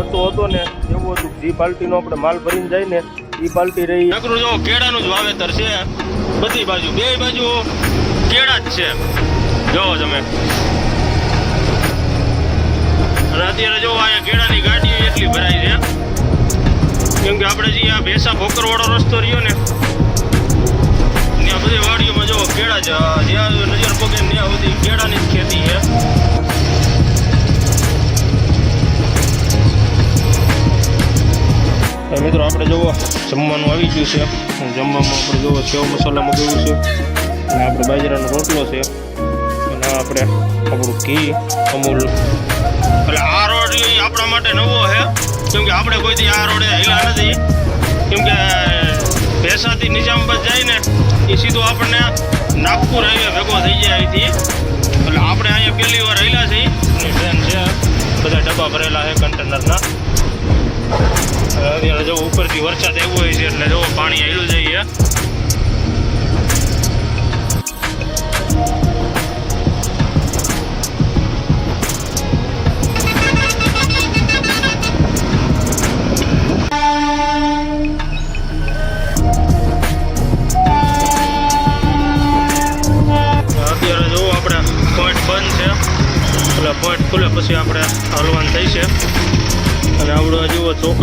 લોચો હતો ને, એવું હતું જે બાલ્ટીનો આપણે માલ ભરીને જાય ને, એ બાલ્ટી રહી. નકરું જો, કેળાનું જ વાવેતર છે. બધી બાજુ, બે બાજુ કેળા જ છે. જોવો તમે. અને અત્યારે જો અહીંયા કેળાની ગાડી એટલી ભરાઈ છે. કેમ કે આપણે જે આ ભેસા ભોકરવાળો રસ્તો રહ્યો ને, ત્યાં બધી વાડીઓમાં જો કેળા છે જ્યાં નજર પગે ત્યાં બધી કેળાની જ ખેતી છે. મિત્રો આપણે જુઓ, જમવાનું આવી ગયું છે. જમવામાં આપણે જુઓ, સેવ મસાલા મગાવ્યું છે. અને આપણે બાજરાનો રોટલો છે. અને આપણે આપણું ઘી, અમૂલ. એટલે આ રોડ આપણા માટે નવો છે. કેમ કે આપણે કોઈથી આ રોડે હેલા નથી. કેમ કે ભેસાથી નિઝામબાદ જાય ને એ સીધું આપણને નાગપુર હાઈવે ભેગો થઈ જાય અહીંથી. એટલે આપણે અહીંયા પહેલી વાર હેલા છીએ. ટ્રેન છે. બધા ડબ્બા ભરેલા છે કન્ટેનરના અત્યારે જો ઉપરથી વરસાદ આવ્યો હોય છે એટલે જો પાણી આવ્યું જઈએ.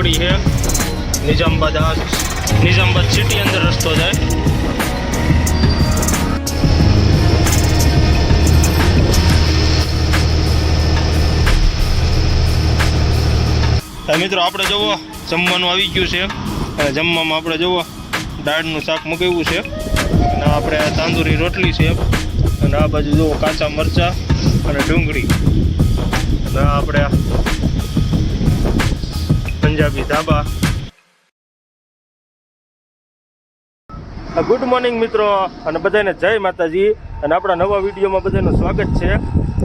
ચોકડી છે. નિઝામાબાદ નિઝામાબાદ સિટી અંદર રસ્તો જાય મિત્રો, આપણે જુઓ, જમવાનું આવી ગયું છે. અને જમવામાં આપણે જુઓ, દાળનું શાક મગાવ્યું છે. અને આપણે તાંદુરી રોટલી છે. અને આ બાજુ જુઓ, કાચા મરચાં અને ડુંગળી. અને આપણે પંજાબી ધાબા. ગુડ મોર્નિંગ મિત્રો, અને બધાને જય માતાજી. અને આપણા નવા વિડીયોમાં બધાનું સ્વાગત છે.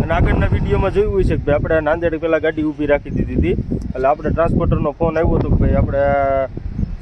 અને આગળના વિડીયોમાં જોયું હોય છે કે ભાઈ આપણે નાંદેડ પહેલાં ગાડી ઊભી રાખી દીધી હતી. એટલે આપણે ટ્રાન્સપોર્ટરનો ફોન આવ્યો હતો કે ભાઈ આપણે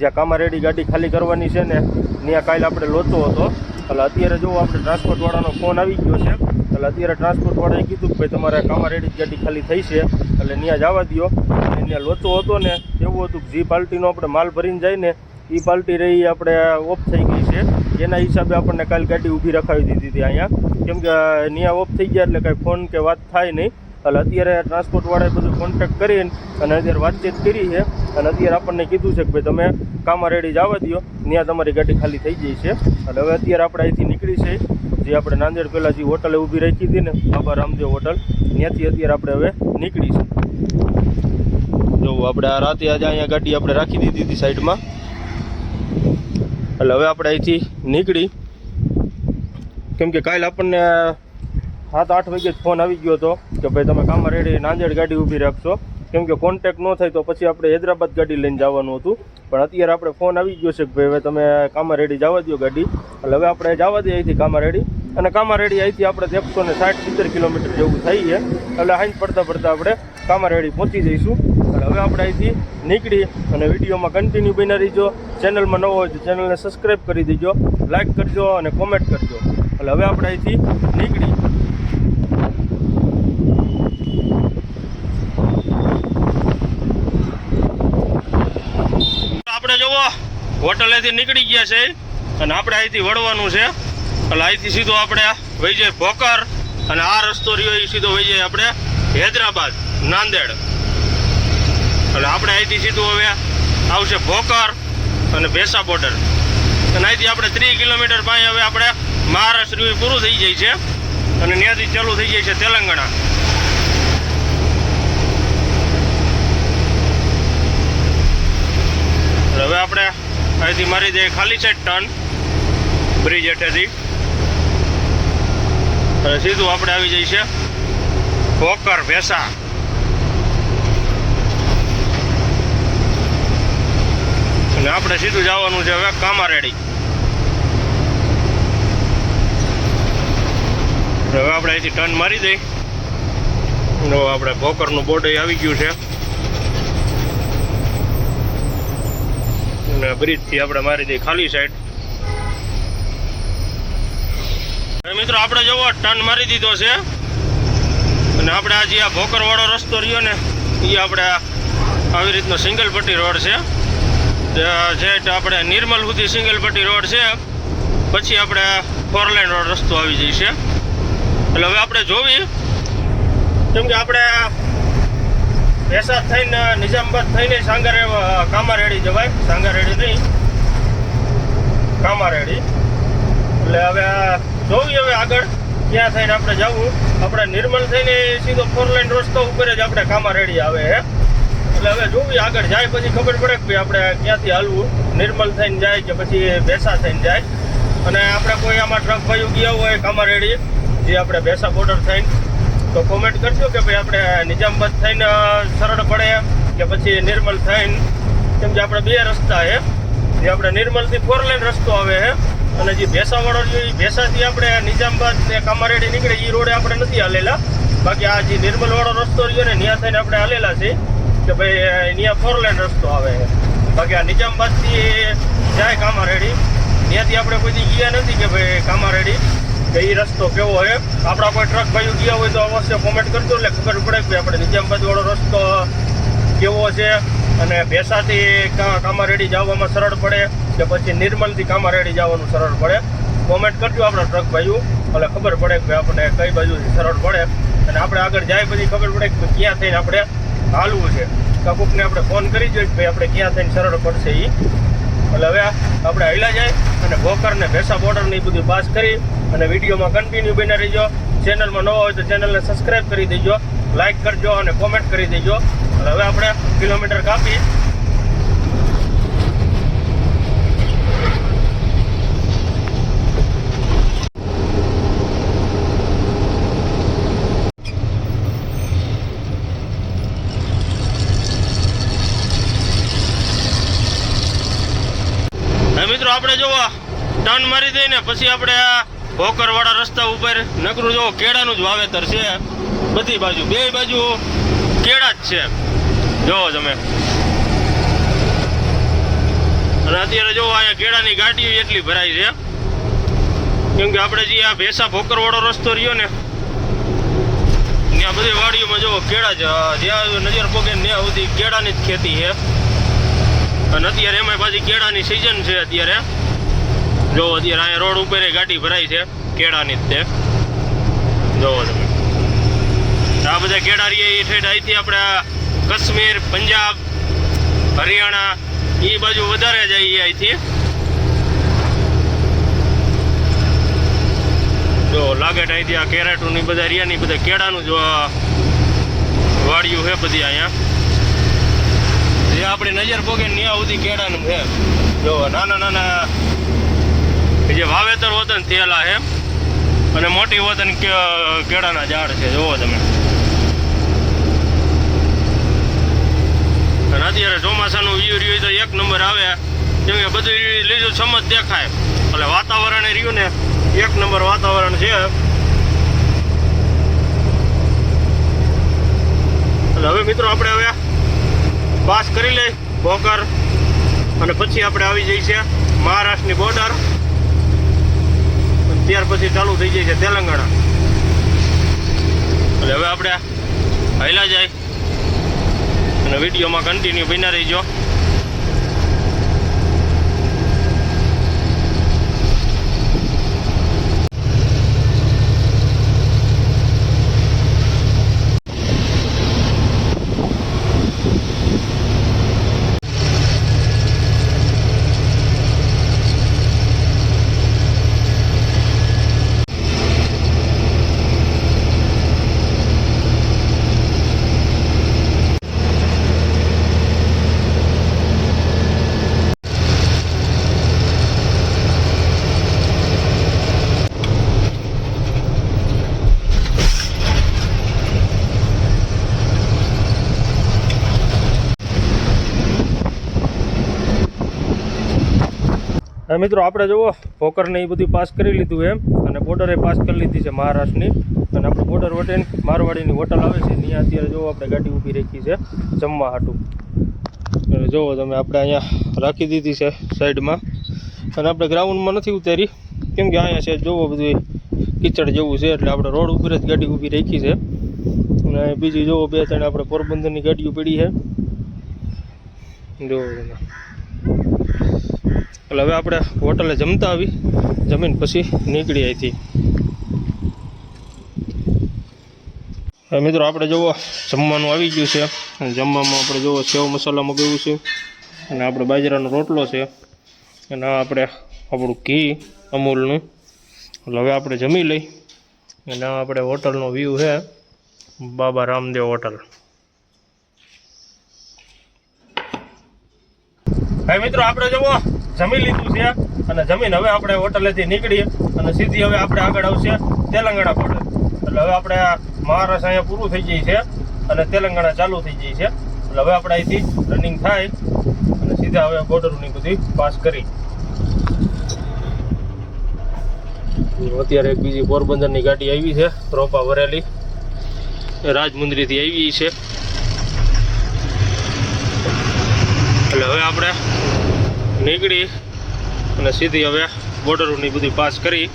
જ્યાં કામારેડી ગાડી ખાલી કરવાની છે ને, ત્યાં કાલે આપણે લોચો હતો. એટલે અત્યારે જો આપણે ટ્રાન્સપોર્ટવાળાનો ફોન આવી ગયો છે, એટલે અત્યારે ટ્રાન્સપોર્ટવાળાએ કીધું કે ભાઈ તમારે કામારેડી ગાડી ખાલી થઈ છે, એટલે ત્યાં જવા દો અને ત્યાં લોચો હતો ને એવું હતું કે જે પાર્ટીનો આપણે માલ ભરીને જાય ને એ પાર્ટી રહી આપણે ઓફ થઈ ગઈ છે. એના હિસાબે આપણને કાલ ગાડી ઊભી રખાવી દીધી હતી અહીંયા. કેમ કે ત્યાં ઓફ થઈ ગયા એટલે કાંઈ ફોન કે વાત થાય નહીં. એટલે અત્યારે ટ્રાન્સપોર્ટવાળાએ બધું કોન્ટેક્ટ કરીને અને અત્યારે વાતચીત કરી છે. અને અત્યારે આપણને કીધું છે કે ભાઈ તમે કામાં રેડી જવા દો ત્યાં તમારી ગાડી ખાલી થઈ જાય છે. એટલે હવે અત્યારે આપણે અહીંથી નીકળી છે. જે આપણે નાંદેડ પહેલાં જે હોટલે ઊભી રાખી હતી ને, બાબા રામદેવ હોટલ, ત્યાંથી અત્યારે આપણે હવે નીકળી છે. જો આપણે આ રાતે આજે અહીંયા ગાડી આપણે રાખી દીધી હતી સાઈડમાં. એટલે હવે આપણે અહીંથી નીકળી. કેમ કે કાલે આપણને સાત, આઠ વાગે જ ફોન આવી ગયો હતો કે ભાઈ તમે કામમાં રેડી નાંદેડ ગાડી ઊભી રાખશો. કેમ કે કોન્ટેક ન થાય તો પછી આપણે હૈદરાબાદ ગાડી લઈને જવાનું હતું. પણ અત્યારે આપણે ફોન આવી ગયો છે કે ભાઈ, હવે તમે કામમાં રેડી જવા દો ગાડી. એટલે હવે આપણે જવા દઈએ અહીંથી કામમાં રેડી અને કામમાં રેડી અહીંથી આપણે એકસો ને સાઠ, સિત્તેર કિલોમીટર જેવું થઈ છે. એટલે હાંજ પડતા પડતા આપણે કામમાં રેડી પહોંચી જઈશું. એટલે હવે આપણે અહીંથી નીકળી અને વિડીયોમાં કન્ટિન્યુ બની રહીજો. ચેનલમાં નવો હોય તો ચેનલને સબસ્ક્રાઈબ કરી દેજો. લાઇક કરજો અને કોમેન્ટ કરજો. એટલે હવે આપણે અહીંથી નીકળી આપણે જુઓ હોટલેથી નીકળી ગયા છે અને આપણે અહીંથી વળવાનું છે. એટલે અહીંથી સીધો આપણે વહી જાય ભોકર અને આ રસ્તો રહ્યો એ સીધો વહી જાય આપણે હૈદરાબાદ, નાંદેડ. એટલે આપણે અહીંથી સીધું હવે આવશે ભોકર અને ભેસા બોર્ડર અને અહીંથી આપણે ત્રીસ કિલોમીટર પાસે હવે આપણે મહારાષ્ટ્ર પૂરું થઈ જાય છે. અને ત્યાંથી ચાલુ થઈ જાય છે તેલંગાણા. હવે આપણે અહીંથી મારી દઈએ ખાલી છે ટન બ્રિજ હેઠેથી. અને સીધું આપણે આવી જઈએ છીએ ભોકર ભેસા. અને આપણે સીધું જવાનું છે હવે કામારેડી. હવે આપણે અહીંથી ટર્ન મારી દઈ. અને આપણે ભોકરનું બોર્ડ આવી ગયું છે. અને બ્રિજથી આપણે મારી દઈએ ખાલી સાઈડ મિત્રો, આપણે જોવો ટર્ન મારી દીધો છે. અને આપણે આ જે આ ભોકરવાળો રસ્તો રહ્યો ને એ આપણે આવી રીતનો સિંગલ પટ્ટી રોડ છે. જે આપણે નિર્મલ સુધી સિંગલ પટ્ટી રોડ છે. પછી આપણે ફોર લાઈન રોડ રસ્તો આવી જઈશે એટલે હવે આપણે જોવી, કેમ કે આપણે ભેસાદ થઈને, નિઝામબાદ થઈને સાંગારે કામારેડી જવાય. સાંગારેડી નહીં કામારેડી. એટલે હવે જોવી હવે આગળ ક્યાં થઈને આપણે જવું. આપણે નિર્મલ થઈને સીધો ફોર લાઈન રસ્તો ઉપર જ આપણે કામારેડી આવે હે. એટલે હવે જોવી આગળ જાય, પછી ખબર પડે કે ભાઈ આપણે ક્યાંથી હાલવું. નિર્મલ થઈને જાય કે પછી ભેસા થઈને જાય. અને આપણે કોઈ આમાં ટ્રક ભાઈ ગયા હોય કામારેડી, જે આપણે ભેસા બોર્ડર થઈને તો કોમેન્ટ કરજો કે ભાઈ આપણે નિજામાબાદ થઈને સરળ પડે કે પછી નિર્મલ થઈને, કેમ કે આપણે બે રસ્તા છે જે આપણે નિર્મલથી ફોર લાઈન રસ્તો આવે છે અને જે ભેસાવાળો રહ્યો એ ભેસાથી આપણે નિજામાબાદ ને કામારેડી નીકળે એ રોડે આપણે નથી હાલેલા. બાકી આ જે નિર્મલ વાળો રસ્તો રહ્યો ને ત્યાં થઈને આપણે હાલેલા છે કે ભાઈ ત્યાં ફોર લાઈન રસ્તો આવે છે. બાકી આ નિજામાબાદથી જાય કામારેડી. ત્યાંથી આપણે કોઈ દી ગયા નથી કે ભાઈ કામારેડી. કે એ રસ્તો કેવો હોય આપણા કોઈ ટ્રક ભાઈઓ ગયા હોય તો અવશ્ય કોમેન્ટ કરજો એટલે ખબર પડે કે આપણે નિજામાબાદ વાળો રસ્તો કેવો છે અને ભેસાથી કામારેડી જવામાં સરળ પડે કે પછી નિર્મલથી કામારેડી જવાનું સરળ પડે? કોમેન્ટ કરજો આપણા ટ્રક ભાઈઓ, એટલે ખબર પડે કે આપણને કઈ બાજુથી સરળ પડે. અને આપણે આગળ જાય પછી ખબર પડે કે ક્યાં થઈને આપણે હાલવું છે. કપૂકને આપણે ફોન કરી જોઈએ ભાઈ, આપણે ક્યાં થઈને સરળ પડશે એ એટલે હવે આપણે હૈલા જાય અને ભોકર ને ભેસા બોર્ડર ને એ બધું પાસ કરી અને વિડીયોમાં કન્ટિન્યુ બને રહીજો. ચેનલમાં નવો હોય તો ચેનલને સબસ્ક્રાઈબ કરી દેજો લાઇક કરજો અને કોમેન્ટ કરી દેજો. હવે આપણે કિલોમીટર કાપી હવે મિત્રો આપણે જોવો ટર્ન મારી દઈને પછી આપણે આ ભોકરવાળા રસ્તા ઉપર નકરું જોવો કેળાનું જ વાવેતર છે. બધી બાજુ, બે બાજુ કેળા જ છે. જોવો તમે. અને અત્યારે જોવો અહીંયા કેળાની ગાડીઓ એટલી ભરાઈ છે. કેમ કે આપણે જે આ ભેસા ભોકરવાળો રસ્તો રહ્યો ને, ત્યાં બધી વાડીઓમાં જોવો કેળા જ, જ્યાં નજર પોકે ત્યાં સુધી કેળાની જ ખેતી છે. અને અત્યારે એમાં પાછી કેળાની સિઝન છે અત્યારે. જો અત્યારે અહીંયા રોડ ઉપર ગાડી ભરાઈ છે, કેળાની જ તે. જોવો તમે. આ બધા કેળા રહીએ એ ઠેઠ અહીંથી આપણે કાશ્મીર, પંજાબ, હરિયાણા એ બાજુ વધારે જાય અહીંથી. જો લાગે છે અહીંથી આ કેરેટું ની બધા રિયાની બધા કેળાનું જો વાડિયું છે બધી અહીંયા. જે આપણી નજર પોગે ત્યાં સુધી કેળાનું છે. જો નાના નાના જે વાવેતર વતન થયેલા છે. અને મોટી વતન કેળાના ઝાડ છે. જોવો તમે. અને અત્યારે ચોમાસાનું વ્યૂ રહ્યું તો એક નંબર આવે. કેમ કે બધું લીલું સમજ દેખાય. એટલે વાતાવરણ રહ્યું ને, એક નંબર વાતાવરણ છે. એટલે હવે મિત્રો આપણે હવે પાસ કરી લઈ, ભોકર. અને પછી આપણે આવી જઈએ છે મહારાષ્ટ્રની બોર્ડર ત્યાર પછી ચાલુ થઈ જાય છે તેલંગાણા. એટલે હવે આપણે હૈલા જાય. અને વિડીયોમાં કન્ટિન્યુ બન્યા રહીજો. મિત્રો આપણે જુઓ ભોકરને એ બધું પાસ કરી લીધું એમ, અને બોર્ડરે પાસ કરી લીધી છે મહારાષ્ટ્રની. અને આપણે બોર્ડર વટેન, મારવાડીની હોટલ આવે છે, ત્યાં અત્યારે જુઓ આપણે ગાડી ઊભી રાખી છે, જમવા હાટું. અને જુઓ તમે, આપણે અહીંયા રાખી દીધી છે સાઈડમાં. અને આપણે ગ્રાઉન્ડમાં નથી ઉતારી. કેમ કે અહીંયા છે, જુઓ બધું કીચડ જેવું છે, એટલે આપણે રોડ ઉપર જ ગાડી ઊભી રાખી છે. અને બીજી જુઓ, બે ત્રણ આપણે પોરબંદરની ગાડીઓ પડી છે. જુઓ તમે. એટલે હવે આપણે હોટલે જમતા આવી. જમીન પછી નીકળી અહીંથી મિત્રો આપણે જુઓ, જમવાનું આવી ગયું છે. અને જમવામાં આપણે જુઓ, સેવ મસાલા મગાવ્યું છે. અને આપણે બાજરાનો રોટલો છે. અને આપણે આપણું ઘી અમૂલનું. એટલે હવે આપણે જમી લઈ. અને આપણે હોટલનો વ્યૂ છે. બાબા રામદેવ હોટલ. હવે મિત્રો આપણે જુઓ જમી લીધું છે અને જમીન હવે આપણે હોટલેથી નીકળીએ અને સીધી હવે આપણે આગળ આવશે તેલંગાણા બોર્ડર એટલે હવે આપણે મહારાષ્ટ્ર અહીંયા પૂરું થઈ જાય છે અને તેલંગાણા ચાલુ થઈ જાય છે. એટલે હવે આપણે અહીંથી રનિંગ થાય અને સીધા હવે બોર્ડરની બધી પાસ કરી. અત્યારે એક બીજી પોરબંદરની ગાડી આવી છે, રોપા ભરેલી રાજમુંદરીથી આવી છે. એટલે હવે આપણે નીકળી અને સીધી હવે બોર્ડરોની બધી પાસ કરી.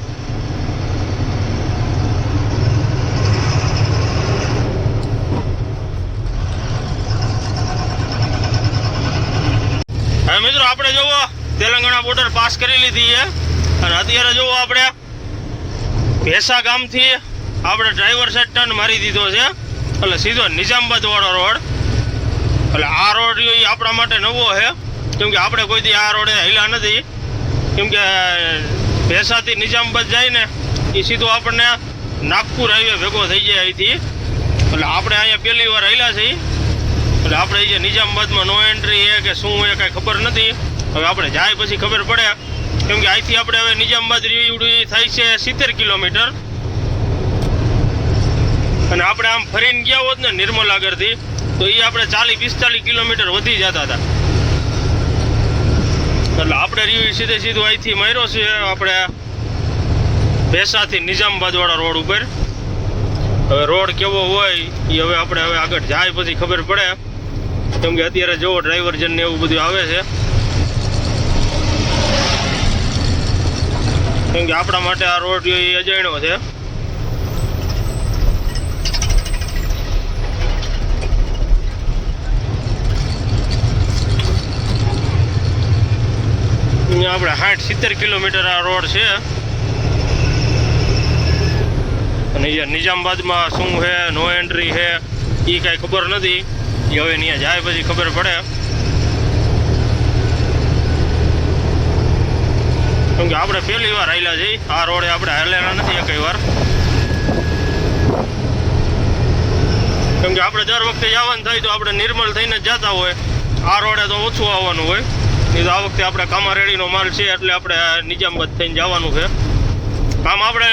હવે મિત્રો આપણે જોવો, તેલંગાણા બોર્ડર પાસ કરી લીધી છે. અને અત્યારે જોવો આપણે, ભેસા ગામથી આપણે ડ્રાઈવર સાઈડ ટર્ન મારી દીધો છે. એટલે સીધો નિઝામબાદ વાળો રોડ. એટલે આ રોડ આપણા માટે નવો છે. કેમ કે આપણે કોઈથી આ રોડે હિલા નથી. કેમ કે ભેસાથી નિઝામબાદ જાય ને એ સીધો આપણને નાગપુર હાઈવે ભેગો થઈ જાય અહીંથી. એટલે આપણે અહીંયા પહેલી વાર હિલા છીએ. એટલે આપણે એ નિઝામાબાદમાં નો એન્ટ્રી એ કે શું એ કાંઈ ખબર નથી. હવે આપણે જાય પછી ખબર પડે. કેમ કે અહીંથી આપણે હવે નિઝામાબાદ રીવડી થાય છે સિત્તેર કિલોમીટર. અને આપણે આમ ફરીને ગયા હોત ને નિર્મલાગરથી, તો એ આપણે ચાલીસ પિસ્તાલીસ કિલોમીટર વધી જતા હતા. એટલે આપણે રીવી સીધે સીધું અહીંથી માર્યો છે આપણે ભેસાથી નિઝામાબાદવાળા રોડ ઉપર. હવે રોડ કેવો હોય એ હવે આપણે હવે આગળ જાય પછી ખબર પડે. કેમ કે અત્યારે જોવો ડ્રાઈવર ને એવું બધું આવે છે. કેમ કે આપણા માટે આ રોડ એ અજાણ્યો છે. આપણે સાઠ સિત્તેર કિલોમીટર આ રોડ છે. અને અહીંયા નિઝામાબાદમાં શું છે નો એન્ટ્રી છે એ કાંઈ ખબર નથી. એ હવે અહીંયા જાય પછી ખબર પડે. કેમ કે આપણે પહેલી વાર આવેલા છીએ. આ રોડે આપણે હાલેલા નથી એકેય વાર. કેમ કે આપણે દર વખતે જવાનું થાય તો આપણે નિર્મલ થઈને જતા હોય. આ રોડે તો ઓછું આવવાનું હોય. નહીં તો આ વખતે આપણે કામારેડીનો માલ છે એટલે આપણે નિજામગત થઈને જવાનું છે. કામ આપણે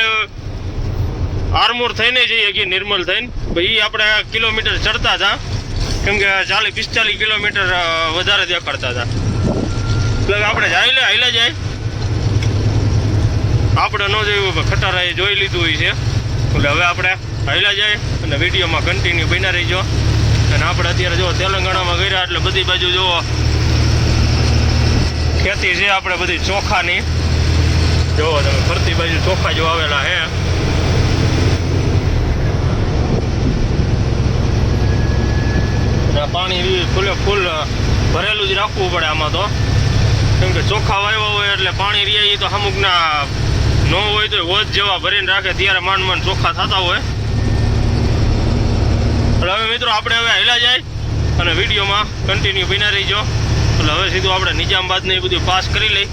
આરમોર થઈને જઈએ કે નિર્મલ થઈને. ભાઈ આપણે કિલોમીટર ચડતા હતા કેમ કે ચાલીસ, પિસ્તાલીસ કિલોમીટર વધારે દેખાડતા હતા એટલે આપણે જાય લે હાઈલા જાય. આપણે ન જોયું ખટારાએ જોઈ લીધું હોય છે. એટલે હવે આપણે હાઈલા જાય અને વિડીયોમાં કન્ટિન્યુ બન્યા રહીજો. અને આપણે અત્યારે જો તેલંગાણામાં ગયા એટલે બધી બાજુ જુઓ ખેતી છે આપણે બધી ચોખાની. જોવો તમે, ફરતી બાજુ ચોખા જો આવેલા હે પાણી ફૂલે ફૂલ ભરેલું જ રાખવું પડે આમાં તો. કેમ કે ચોખા વાવ્યા હોય એટલે પાણી રહ્યા એ તો અમુકના ન હોય તો વધ જેવા ભરીને રાખે, ત્યારે માંડ માંડ ચોખ્ખા થતા હોય. એટલે હવે મિત્રો, આપણે હવે હેલા જાય. અને વિડીયોમાં કન્ટિન્યુ બિના રહીજો. એટલે હવે સીધું આપણે નિજામબાદને એ બધું પાસ કરી લઈ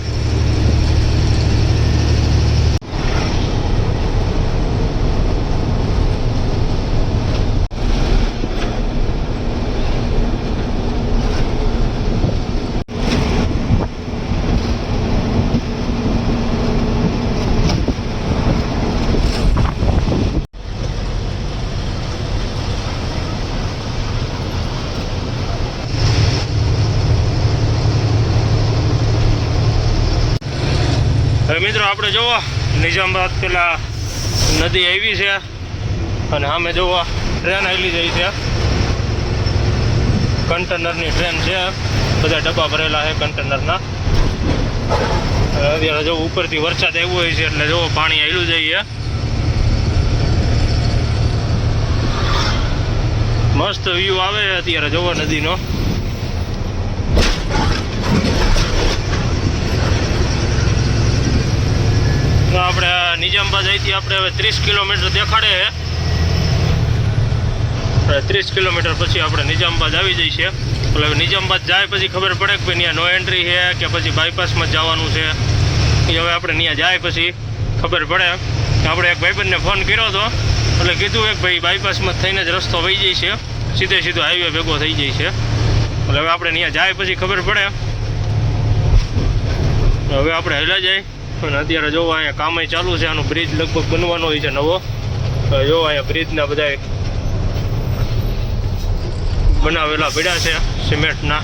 હવે મિત્રો આપણે જોવો નિજામાબાદ પેલા નદી આવી છે અને સામે જોવા ટ્રેન આવેલી જાય છે. કન્ટેનરની ટ્રેન છે. બધા ડબ્બા ભરેલા છે કન્ટેનરના અત્યારે જો ઉપરથી વરસાદ આવ્યો હોય છે એટલે જોવો પાણી આવેલું જઈએ મસ્ત વ્યૂ આવે અત્યારે જોવો નદીનો. તો આપણે નિજામબાદ અહીંથી આપણે હવે ત્રીસ કિલોમીટર દેખાડે ત્રીસ કિલોમીટર પછી આપણે નિજામબાદ આવી જઈએ છીએ. એટલે હવે નિજામબાદ જાય પછી ખબર પડે કે ભાઈ ત્યાં નો એન્ટ્રી છે કે પછી બાયપાસમાં જવાનું છે. એ હવે આપણે ત્યાં જાય પછી ખબર પડે. આપણે એક ભાઈબંધને ફોન કર્યો હતો. એટલે કીધું એક ભાઈ બાયપાસમાં થઈને જ રસ્તો વહી જાય છે. સીધે સીધો હાઈવે ભેગો થઈ જાય છે. એટલે હવે આપણે ત્યાં જાય પછી ખબર પડે. હવે આપણે હેલા જાય. અને અત્યારે જોવો અહીંયા કામે ચાલુ છે, આનું બ્રિજ લગભગ બનવાનો હોય છે નવો. જોવો અહીંયા બ્રિજના બધા બનાવેલા પીડા છે સિમેન્ટના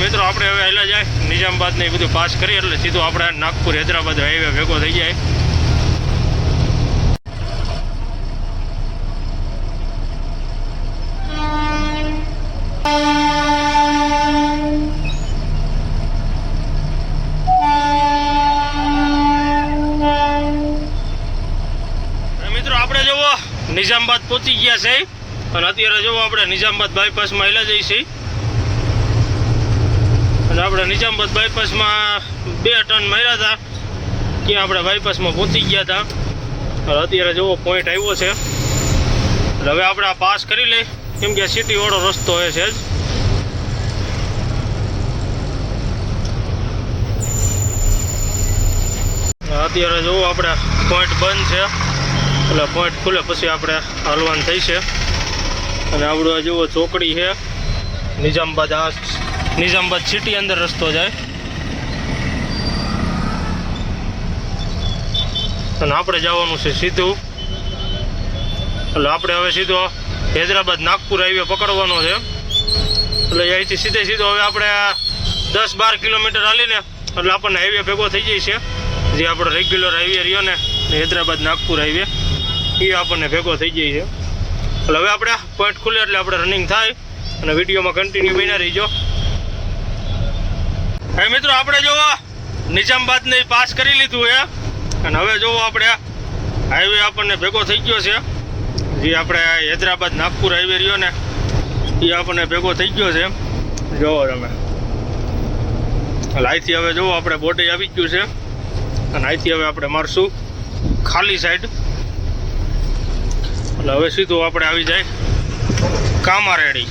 મિત્રો આપણે હવે હેલા જાય. નિઝામબાદ ને એ બધું પાસ કરીએ, એટલે સીધું આપણે નાગપુર, હૈદરાબાદ હાઈવે ભેગો થઈ જાય અને મિત્રો આપણે જુઓ, નિઝામાબાદ પહોંચી ગયા છે. અને અત્યારે જુઓ, આપણે નિઝામાબાદ બાયપાસમાં હેલા જઈએ અને આપણે નિઝામાબાદ બાયપાસમાં બે ટન માર્યા હતા. ત્યાં આપણે બાયપાસમાં પહોંચી ગયા હતા. અત્યારે જુઓ પોઈન્ટ આવ્યો છે. હવે આપણે પાસ કરી લઈ કેમ કે સિટી વાળો રસ્તો હોય છે જ. અત્યારે જુઓ આપણે પોઈન્ટ બંધ છે. એટલે પોઈન્ટ ખુલે પછી આપણે હાલવાનું થઈ છે. અને આપણું આ જુઓ ચોકડી છે. નિઝામાબાદ આ નિઝામાબાદ સિટી અંદર રસ્તો જાય. અને આપણે જવાનું છે સીધું. એટલે આપણે હવે સીધો હૈદરાબાદ નાગપુર હાઈવે પકડવાનો છે. એટલે અહીંથી સીધે સીધો હવે આપણે દસ બાર કિલોમીટર હાલીને એટલે આપણને હાઈવે ભેગો થઈ જાય છે. જે આપણો રેગ્યુલર હાઈવે રહ્યો ને હૈદરાબાદ નાગપુર હાઈવે, એ આપણને ભેગો થઈ જાય છે. એટલે હવે આપણે પોઈન્ટ ખુલે એટલે આપણે રનિંગ થાય અને વિડીયોમાં કન્ટિન્યુ બન્યા રહીજો. હવે મિત્રો આપણે જોવો નિઝામાબાદને પાસ કરી લીધું છે. અને હવે જોવો આપણે હાઈવે આપણને ભેગો થઈ ગયો છે. જે આપણે હૈદરાબાદ નાગપુર હાઈવે રહ્યો ને, એ આપણને ભેગો થઈ ગયો છે જોવો તમે. અહીંથી હવે જોવો આપણે બોટે આવી ગયું છે. અને અહીંથી હવે આપણે મારશું ખાલી સાઈડ એટલે હવે સીધું આપણે આવી જાય. કામારેડી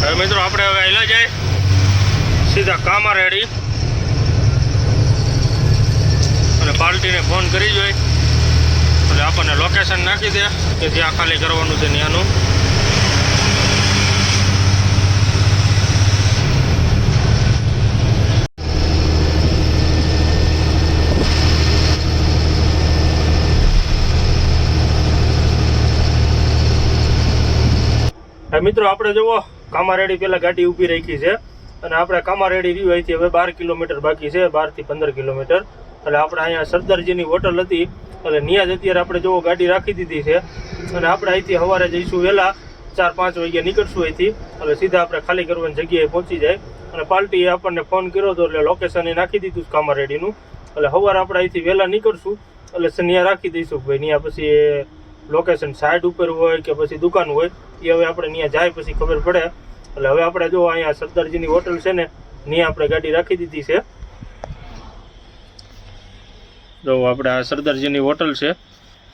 હવે મિત્રો આપણે હવે આયલા જાય સીધા કામારેડી અને પાર્ટીને ફોન કરી જોઈએ એટલે આપણને લોકેશન નાખી દે કે ત્યાં ખાલી કરવાનું છે ત્યાંનું મિત્રો, આપણે જુઓ, કામારેડી પેલા ગાડી ઊભી રાખી છે અને આપણે કામારેડી રહ્યું અહીંથી હવે બાર કિલોમીટર બાકી છે બારથી પંદર કિલોમીટર. એટલે આપણે અહીંયા સરદારજીની હોટલ હતી. એટલે જ અત્યારે આપણે જોવો ગાડી રાખી દીધી છે. અને આપણે અહીંથી સવારે જઈશું વહેલા, ચાર પાંચ વાગ્યા નીકળશું અહીંથી. એટલે સીધા આપણે ખાલી કરવાની જગ્યાએ પહોંચી જાય. અને પાર્ટીએ આપણને ફોન કર્યો હતો એટલે લોકેશન એ નાખી દીધું છે કામારેડીનું. એટલે સવારે આપણે અહીંથી વહેલા નીકળશું. એટલે ત્યાં રાખી દઈશું ભાઈ ત્યાં પછી એ લોકેશન સાઈડ ઉપર હોય કે પછી દુકાન હોય, એ હવે આપણે ત્યાં જાય પછી ખબર પડે. એટલે હવે આપણે જો અહીંયા સરદારજીની હોટલ છે ને ત્યાં આપણે ગાડી રાખી દીધી છે. જો આપણે આ સરદારજીની હોટલ છે.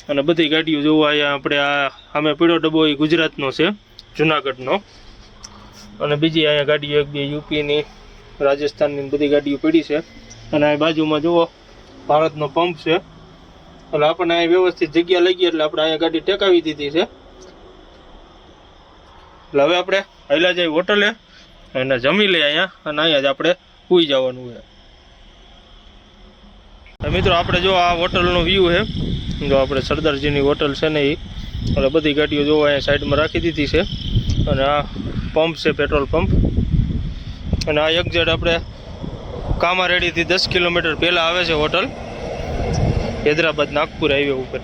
અને બધી ગાડીઓ જોવો અહીંયા આપણે આ, સામે પીળો ડબ્બો એ ગુજરાતનો છે, જુનાગઢનો. અને બીજી અહીંયા ગાડીઓ એક, બે યુપીની, રાજસ્થાનની બધી ગાડીઓ પડી છે. અને આ બાજુમાં જુઓ, ભારતનો પંપ છે. એટલે આપણને અહીં વ્યવસ્થિત જગ્યા લઈ ગઈ એટલે આપણે અહીંયા ગાડી ટેકાવી દીધી છે. એટલે હવે આપણે હાલ્યા જઈ હોટલે અને જમી લઈએ અહીંયા અને અહીંયા જ આપણે સૂઈ જવાનું હવે મિત્રો, આપણે જો આ હોટલનો વ્યૂ છે. જો આપણે સરદારજીની હોટલ છે ને એ એટલે બધી ગાડીઓ જો અહીંયા સાઈડમાં રાખી દીધી છે. અને આ પંપ છે, પેટ્રોલ પંપ. અને આ એક્ઝેટ આપણે કામારેડીથી દસ કિલોમીટર પહેલાં આવે છે હોટલ. હૈદરાબાદ નાગપુર હાઈવે ઉપર.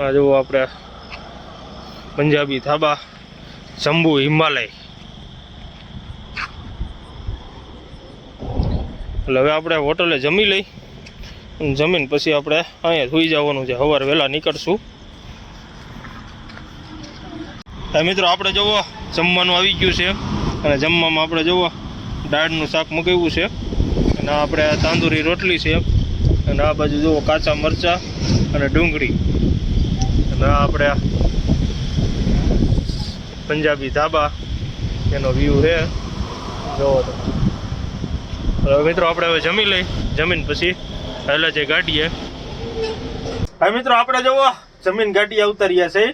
આ જુઓ આપણે પંજાબી ધાબા, જંબુ હિમાલય. એટલે હવે આપણે હોટલે જમી લઈ. જમીન પછી આપણે અહીંયા સુઈ જવાનું છે. સવારે વહેલા નીકળશું. મિત્રો, આપણે જુઓ, જમવાનું આવી ગયું છે. અને જમવામાં આપણે જુઓ, દાળનું શાક મગાવ્યું છે. અને આપણે તાંદુરી રોટલી છે. અને આ બાજુ જુઓ, કાચા મરચાં અને ડુંગળી. અને આપણે પંજાબી ધાબા એનો વ્યૂ છે. જુઓ તો મિત્રો, આપણે હવે જમી લઈ. જમીન પછી પહેલાં જે ગાડીએ. હા મિત્રો આપણે જુઓ જમીન ગાડી ઉતાર્યા છે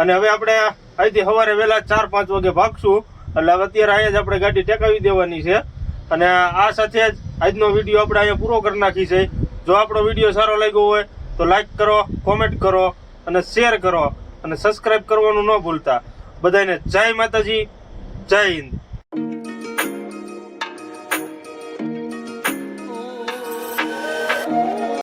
અને હવે આપણે અહીંથી સવારે વહેલા ચાર પાંચ વાગે ભાગશું. એટલે હવે અત્યારે અહીંયા જ આપણે ગાડી ટેકાવી દેવાની છે. અને આ સાથે જ આજનો વીડિયો આપણે અહીંયા પૂરો કરી નાખી છે. જો આપણો વીડિયો સારો લાગ્યો હોય, તો લાઈક કરો કોમેન્ટ કરો, અને શેર કરો, અને સબસ્ક્રાઈબ કરવાનું ન ભૂલતા. બધાને જય માતાજી, જય હિન્દ.